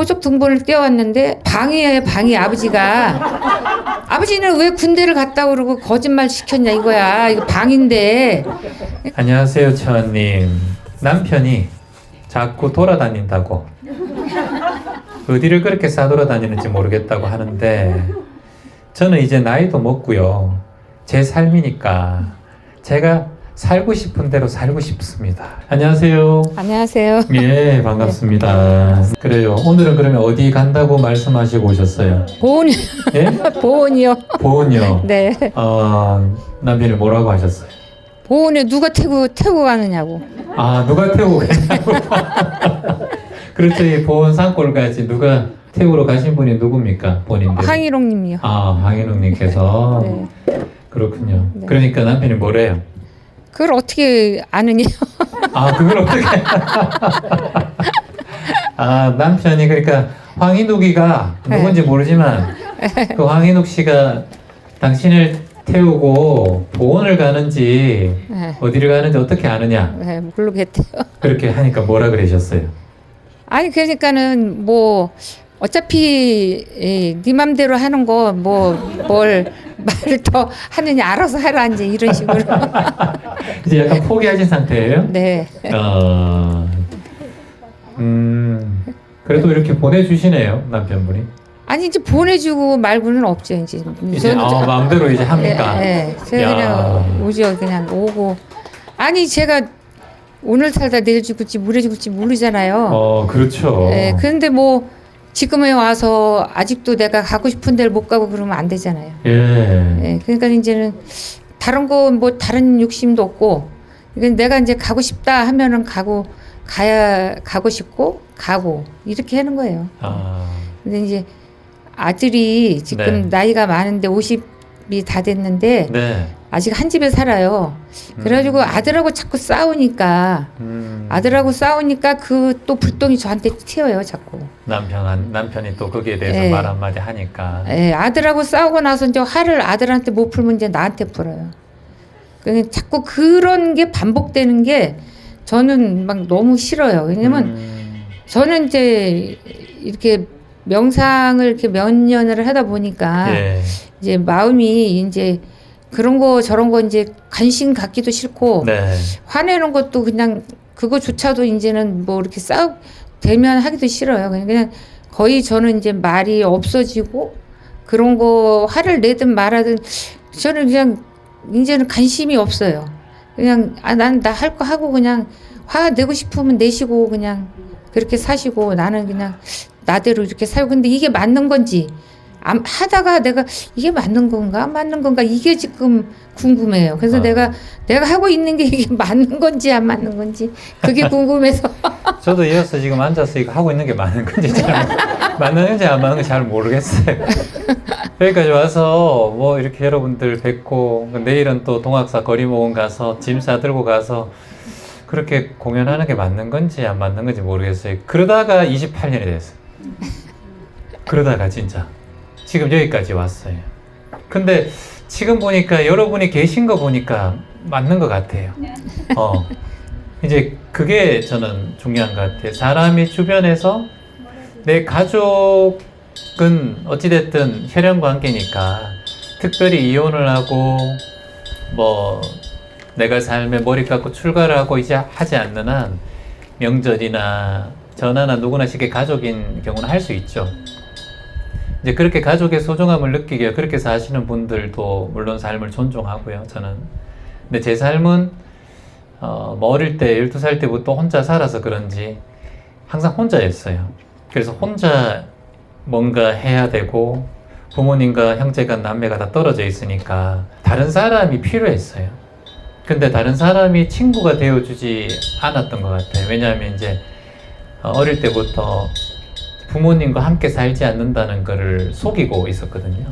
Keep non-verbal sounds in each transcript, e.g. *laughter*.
고속 등본을 떼어왔는데 방이에요 방이 아버지가 아버지는 왜 군대를 갔다 그러고 거짓말 시켰냐 이거야 이거 방인데 안녕하세요, 처님. 남편이 자꾸 돌아다닌다고. 어디를 그렇게 싸돌아다니는지 모르겠다고 하는데, 저는 이제 나이도 먹고요. 제 삶이니까 제가 살고 싶은 대로 살고 싶습니다. 안녕하세요. 안녕하세요 예, 반갑습니다. 그래요. 오늘은 그러면 어디 간다고 말씀하시고 오셨어요? 보온 예? *laughs* 보온이요 보은요. 네 어, 남편이 뭐라고 하셨어요? 보온에 누가 태고 태고 가느냐고 아 누가 태우고 가냐고 *laughs* 그렇죠 이 보원 산골까지 누가 태우러 가신 분이 누굽니까 본인들 황희롱님이요 아 황인웅님께서 네. 그렇군요 네. 그러니까 남편이 뭐래요 그걸 어떻게 아느냐? *laughs* 아 그걸 어떻게? 아 남편이 그러니까 황인욱이가 누군지 모르지만 *laughs* 그 황인욱 씨가 당신을 태우고 보원을 가는지 네, 어디를 가는지 어떻게 아느냐? 네 모르겠대요. 그렇게 하니까 뭐라 그러셨어요? 아니 그러니까는 뭐 어차피 예, 네 맘대로 하는 거 뭐 뭘 *laughs* 말을 더 하느냐 알아서 하라 이제 이런 식으로 *laughs* 이제 약간 포기하신 상태예요? 네 어, 음, 그래도 이렇게 보내주시네요 남편분이. 아니 이제 보내주고 말고는 없죠 이제 이제 저는 아, 마음대로 이제 합니까? 예, 예. 제가 야. 그냥 오죠 그냥 오고 아니 제가 오늘 살다 내일 죽을지 모레 죽을지 모르잖아요 어, 그렇죠. 예, 그런데 뭐 지금에 와서 아직도 내가 가고 싶은 데를 못 가고 그러면 안 되잖아요 예. 예, 그러니까 이제는 다른 거 뭐 다른 욕심도 없고 이건 내가 이제 가고 싶다 하면은 가고 가야 가고 싶고 가고 이렇게 하는 거예요. 아, 근데 이제 아들이 지금 네. 나이가 많은데 50이 다 됐는데 네. 아직 한 집에 살아요. 그래가지고 아들하고 자꾸 싸우니까 음, 아들하고 싸우니까 그 또 불똥이 저한테 튀어요 자꾸. 남편 남편이 또 거기에 대해서 예. 말 한마디 하니까. 예, 아들하고 싸우고 나서 이제 화를 아들한테 못 풀면 이제 나한테 풀어요. 그 자꾸 그런 게 반복되는 게 저는 막 너무 싫어요. 왜냐면 음, 저는 이제 이렇게 명상을 이렇게 몇 년을 하다 보니까 예. 이제 마음이 이제 그런 거 저런 거 이제 관심 갖기도 싫고 네. 화내는 것도 그냥 그거조차도 이제는 뭐 이렇게 싸우 대면 하기도 싫어요. 그냥, 그냥 거의 저는 이제 말이 없어지고 그런 거 화를 내든 말하든 저는 그냥 이제는 관심이 없어요. 그냥 아 난 나 할 거 하고 그냥 화 내고 싶으면 내시고 그냥 그렇게 사시고 나는 그냥 나대로 이렇게 살고 근데 이게 맞는 건지 안, 하다가 내가 이게 맞는 건가 안 맞는 건가 이게 지금 궁금해요. 그래서 아. 내가 내가 하고 있는 게 이게 맞는 건지 안 맞는 건지 그게 궁금해서 *laughs* 저도 이어서 지금 앉아서 이거 하고 있는 게 맞는 건지 잘 *laughs* 맞는 건지 안 맞는 건지 잘 모르겠어요. *laughs* 여기까지 와서 뭐 이렇게 여러분들 뵙고 내일은 또 동학사 거리모금 가서 짐 싸 들고 가서 그렇게 공연하는 게 맞는 건지 안 맞는 건지 모르겠어요. 그러다가 28년이 됐어요. 그러다가 진짜 지금 여기까지 왔어요. 근데 지금 보니까 여러분이 계신 거 보니까 맞는 것 같아요. 어. 이제 그게 저는 중요한 것 같아요. 사람이 주변에서 내 가족은 어찌됐든 혈연 관계니까 특별히 이혼을 하고 뭐 내가 삶에 머리 깎고 출가를 하고 이제 하지 않는 한 명절이나 전화나 누구나 쉽게 가족인 경우는 할 수 있죠. 이제 그렇게 가족의 소중함을 느끼게 그렇게 사시는 분들도 물론 삶을 존중하고요. 저는. 근데 제 삶은 어, 뭐 어릴 때 12살 때부터 혼자 살아서 그런지 항상 혼자였어요. 그래서 혼자 뭔가 해야 되고 부모님과 형제가 남매가 다 떨어져 있으니까 다른 사람이 필요했어요. 근데 다른 사람이 친구가 되어주지 않았던 것 같아요. 왜냐하면 이제 어, 어릴 때부터 부모님과 함께 살지 않는다는 것을 속이고 있었거든요.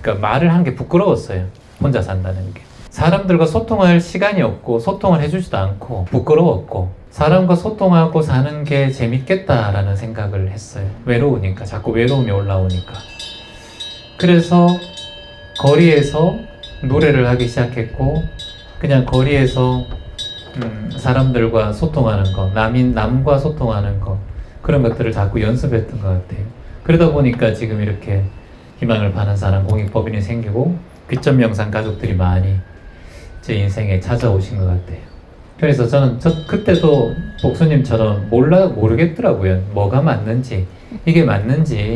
그러니까 말을 한 게 부끄러웠어요. 혼자 산다는 게. 사람들과 소통할 시간이 없고 소통을 해주지도 않고 부끄러웠고 사람과 소통하고 사는 게 재밌겠다라는 생각을 했어요. 외로우니까 자꾸 외로움이 올라오니까. 그래서 거리에서 노래를 하기 시작했고 그냥 거리에서 음, 사람들과 소통하는 거, 남인 남과 소통하는 거 그런 것들을 자꾸 연습했던 것 같아요. 그러다 보니까 지금 이렇게 희망을 파는 사람 공익법인이 생기고 귀점 영상 가족들이 많이 제 인생에 찾아오신 것 같아요. 그래서 저는 저 그때도 복수님처럼 몰라 모르겠더라고요. 뭐가 맞는지 이게 맞는지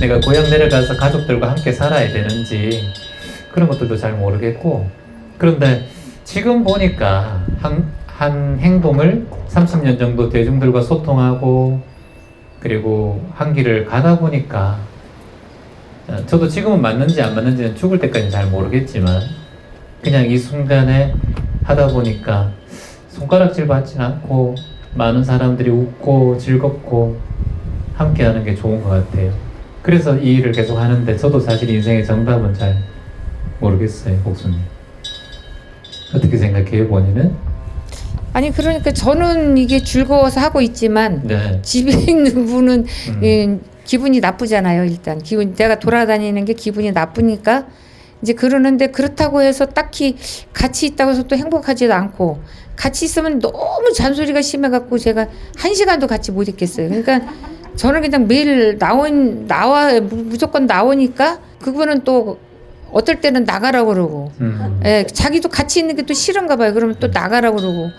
내가 고향 내려가서 가족들과 함께 살아야 되는지 그런 것들도 잘 모르겠고 그런데 지금 보니까 한, 한 행동을 30년 정도 대중들과 소통하고 그리고 한 길을 가다 보니까 어, 저도 지금은 맞는지 안 맞는지는 죽을 때까지는 잘 모르겠지만 그냥 이 순간에 하다 보니까 손가락질 받진 않고 많은 사람들이 웃고 즐겁고 함께 하는 게 좋은 것 같아요. 그래서 이 일을 계속 하는데 저도 사실 인생의 정답은 잘 모르겠어요, 복수님. 어떻게 생각해요, 본인은? 아니 그러니까 저는 이게 즐거워서 하고 있지만 네. 집에 *laughs* 있는 분은 음. 예, 기분이 나쁘잖아요. 일단 기분 내가 돌아다니는 게 기분이 나쁘니까 이제 그러는데 그렇다고 해서 딱히 같이 있다고 해서 또 행복하지도 않고 같이 있으면 너무 잔소리가 심해갖고 제가 한 시간도 같이 못 있겠어요. 그러니까 저는 그냥 매일 나온 나와 무- 무조건 나오니까 그분은 또 어떨 때는 나가라 그러고 음. 예, 자기도 같이 있는 게 또 싫은가 봐요. 그러면 또 나가라 그러고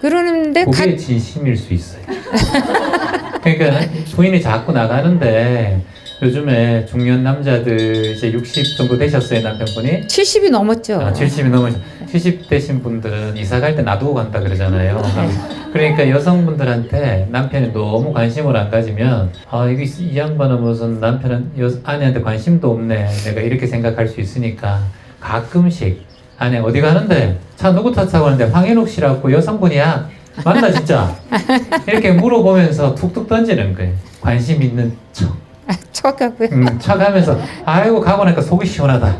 그러는데 가, 그게 진심일 수 있어요. *laughs* 그러니까 부인이 자꾸 나가는데 요즘에 중년 남자들 이제 60 정도 되셨어요 남편분이 70이 넘었죠. 아, 70이 넘으 70 되신 분들은 이사 갈 때 놔두고 간다 그러잖아요. *laughs* 그러니까 여성분들한테 남편이 너무 관심을 안 가지면 아 이게 이 양반은 무슨 남편은 여, 아내한테 관심도 없네. 내가 이렇게 생각할 수 있으니까 가끔씩 아내 어디 가는데 차 누구 타 타고 가는데 황현욱 씨라고 여성분이야. 맞나 진짜? *laughs* 이렇게 물어보면서 툭툭 던지는 거예요. 관심 있는 척. *laughs* 쳐갖고요. 음, 쳐가면서 아이고 가고 나니까 속이 시원하다.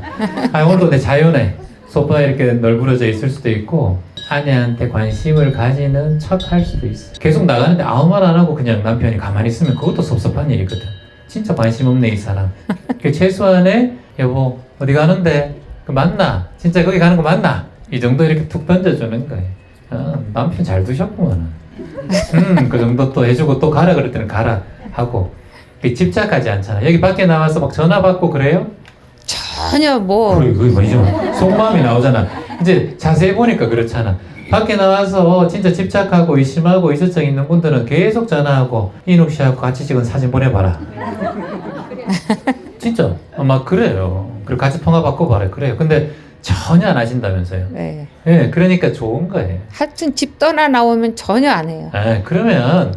아 오늘도 내 자유네. 소파에 이렇게 널브러져 있을 수도 있고 아내한테 관심을 가지는 척할 수도 있어. 계속 나가는데 아무 말 안 하고 그냥 남편이 가만히 있으면 그것도 섭섭한 일이거든. 진짜 관심 없네 이 사람. 그 최소한의 여보 어디 가는데 그 맞나? 진짜 거기 가는 거 맞나? 이 정도 이렇게 툭 던져주는 거예요. 아, 남편 잘 두셨구만. 음, 그 정도 또 해주고 또 가라 그럴 때는 가라 하고 그 집착하지 않잖아. 여기 밖에 나와서 막 전화 받고 그래요? 전혀 뭐 그래, 그게 뭐지? 속마음이 나오잖아. 이제 자세히 보니까 그렇잖아. 밖에 나와서 진짜 집착하고 의심하고 의젓증 있는 분들은 계속 전화하고 이녹 씨하고 같이 찍은 사진 보내봐라. *laughs* 진짜 어, 막 그래요. 그리고 같이 통화 받고 봐라 그래요. 근데 전혀 안 하신다면서요. 네. 예, 그러니까 좋은 거예요. 하여튼 집 떠나 나오면 전혀 안 해요. 아, 그러면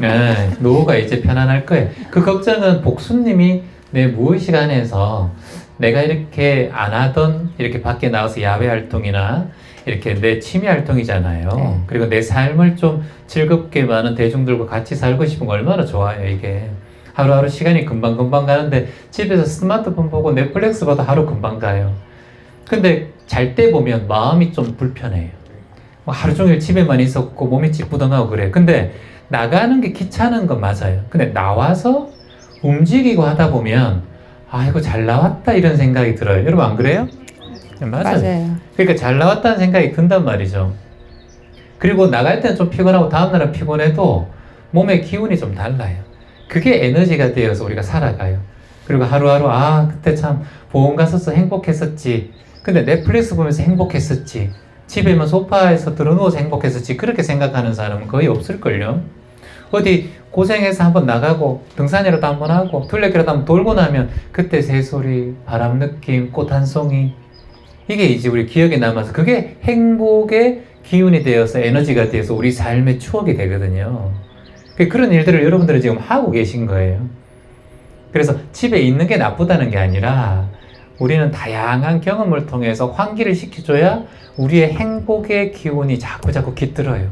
예, 노후가 이제 편안할 거예요. 그 걱정은 복수님이 내 무의 시간에서 내가 이렇게 안 하던 이렇게 밖에 나와서 야외 활동이나 이렇게 내 취미 활동이잖아요. 네. 그리고 내 삶을 좀 즐겁게 많은 대중들과 같이 살고 싶은 거 얼마나 좋아요, 이게. 하루하루 시간이 금방금방 가는데 집에서 스마트폰 보고 넷플릭스 봐도 하루 금방 가요. 근데 잘 때 보면 마음이 좀 불편해요. 뭐 하루 종일 집에만 있었고 몸이 찌뿌둥하고 그래. 근데 나가는 게 귀찮은 건 맞아요. 근데 나와서 움직이고 하다 보면 아 이거 잘 나왔다 이런 생각이 들어요. 여러분 안 그래요? 네, 맞아요. 맞아요. 그러니까 잘 나왔다는 생각이 든단 말이죠. 그리고 나갈 때는 좀 피곤하고 다음날은 피곤해도 몸의 기운이 좀 달라요. 그게 에너지가 되어서 우리가 살아가요. 그리고 하루하루 아 그때 참 보험 갔었어 행복했었지. 근데 넷플릭스 보면서 행복했었지. 집에 만 소파에서 들어누워서 행복했었지. 그렇게 생각하는 사람은 거의 없을걸요. 어디 고생해서 한번 나가고 등산이라도 한번 하고 둘레길이라도 한번 돌고 나면 그때 새소리, 바람 느낌, 꽃 한 송이 이게 이제 우리 기억에 남아서 그게 행복의 기운이 되어서 에너지가 되어서 우리 삶의 추억이 되거든요. 그 그런 일들을 여러분들은 지금 하고 계신 거예요. 그래서 집에 있는 게 나쁘다는 게 아니라 우리는 다양한 경험을 통해서 환기를 시켜줘야 우리의 행복의 기운이 자꾸 자꾸 깃들어요.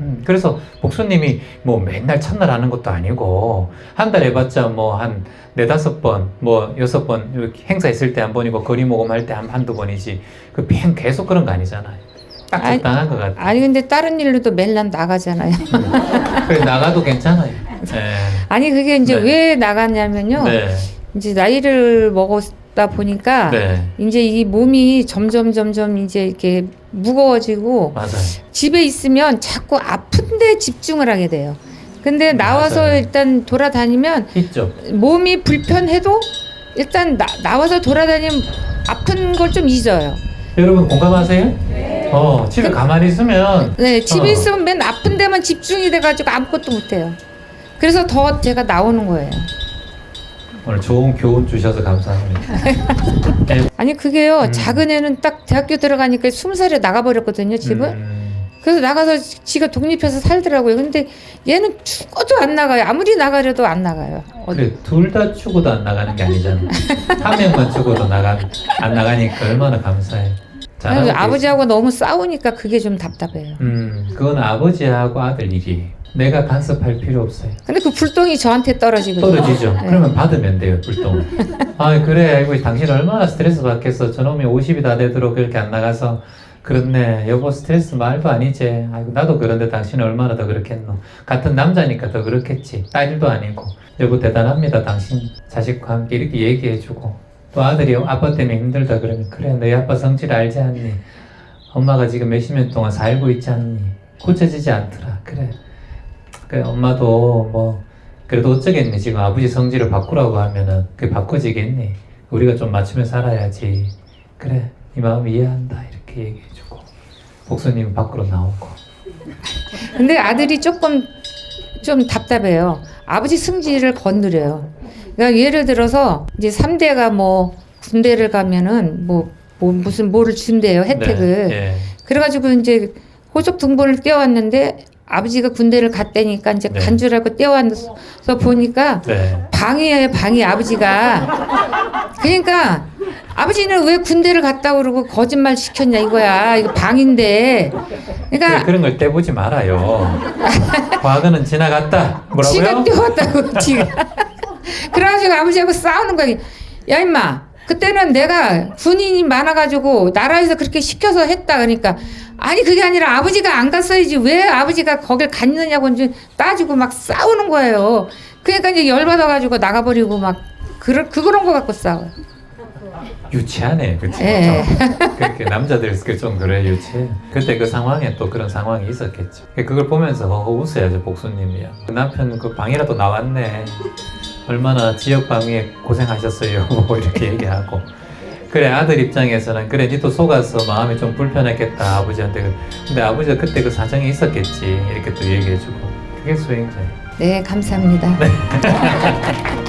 음, 그래서 복수님이 뭐 맨날 첫날 하는 것도 아니고 한 달 해봤자 뭐 한 네다섯 번, 뭐 여섯 번 행사 있을 때 한 번이고 거리 모금 할 때 한 한두 번이지 그 비행 계속 그런 거 아니잖아요. 딱 적당한 것 같아요. 아니 근데 다른 일로도 맨날 나가잖아요. 그래 나가도 괜찮아요. 네. *laughs* 아니 그게 이제 네. 왜 나갔냐면요. 네. 이제 나이를 먹었 다 보니까 네. 이제 이 몸이 점점 점점 이제 이렇게 무거워지고 맞아요. 집에 있으면 자꾸 아픈데 집중을 하게 돼요. 근데 나와서 맞아요. 일단 돌아다니면 있죠. 몸이 불편해도 일단 나, 나와서 돌아다니면 아픈 걸 좀 잊어요. 여러분 공감하세요? 어, 집에 가만히 있으면 네, 집에 어. 있으면 맨 아픈 데만 집중이 돼 가지고 아무것도 못 해요. 그래서 더 제가 나오는 거예요. 오늘 좋은 교훈 주셔서 감사합니다. 네. *laughs* 아니 그게요. 음. 작은 애는 딱 대학교 들어가니까 스무 살에 나가버렸거든요. 집을. 음, 그래서 나가서 지가 독립해서 살더라고요. 근데 얘는 죽어도 안 나가요. 아무리 나가려도 안 나가요. 그래 둘다 죽어도 안 나가는 게 아니잖아. 한 명만 죽어도 나가 안 나가니까 얼마나 감사해. 아버지하고 너무 싸우니까 그게 좀 답답해요. 음, 그건 아버지하고 아들 일이에요. 내가 간섭할 필요 없어요. 근데 그 불똥이 저한테 떨어지거든요. 떨어지죠. 네. 그러면 받으면 돼요, 불똥. *laughs* 아, 그래. 아이고, 당신 얼마나 스트레스 받겠어. 저놈이 50이 다 되도록 그렇게 안 나가서. 그렇네. 여보, 스트레스 말도 아니지. 아이고, 나도 그런데 당신은 얼마나 더 그렇겠노. 같은 남자니까 더 그렇겠지. 딸도 아니고. 여보, 대단합니다. 당신 자식과 함께 이렇게 얘기해주고. 또 아들이 아빠 때문에 힘들다 그러면, 그래. 너희 아빠 성질 알지 않니? 엄마가 지금 몇십 년 동안 살고 있지 않니? 고쳐지지 않더라. 그래. 그래, 엄마도 뭐, 그래도 어쩌겠니? 지금 아버지 성질을 바꾸라고 하면은 그게 바꿔지겠니? 우리가 좀 맞추며 살아야지. 그래, 이 마음 이해한다. 이렇게 얘기해주고. 복수님 밖으로 나오고. 근데 아들이 조금 좀 답답해요. 아버지 승질을 건드려요. 그러니까 예를 들어서 이제 3대가 뭐 군대를 가면은 뭐, 뭐 무슨 뭐를 준대요. 혜택을. 네, 예. 그래가지고 이제 호적 등본을 떼어왔는데 아버지가 군대를 갔다니까 이제 네. 간줄 알고 떼어와서 보니까 네. 방이에요 방이 아버지가 그러니까 아버지는 왜 군대를 갔다 그러고 거짓말 시켰냐 이거야 이거 방인데 그래, 그러니까 그런 걸 떼보지 말아요. 과거는 지나갔다. 지가 뭐라고요? 떼었다고 지가 그래가지고 아버지하고 싸우는 거야 야 임마 그때는 내가 군인이 많아가지고 나라에서 그렇게 시켜서 했다 그러니까 아니 그게 아니라 아버지가 안 갔어야지 왜 아버지가 거길 갔느냐고 이제 따지고 막 싸우는 거예요 그러니까 이제 열받아가지고 나가버리고 막 그런 그런 거 갖고 싸워 유치하네, 그치? 예. 그렇게 남자들 그좀 그래 유치해. 그때 그 상황에 또 그런 상황이 있었겠죠. 그걸 보면서 허허 웃어야죠 복수님이야. 그 남편 그 방이라도 나왔네. 얼마나 지역 방위에 고생하셨어요. *laughs* 뭐 이렇게 얘기하고. 그래 아들 입장에서는 그래 니도 속아서 마음이 좀 불편했겠다 아버지한테. 근데 아버지가 그때 그 사정이 있었겠지 이렇게 또 얘기해주고. 그게 수행자예요. 네 감사합니다. *laughs*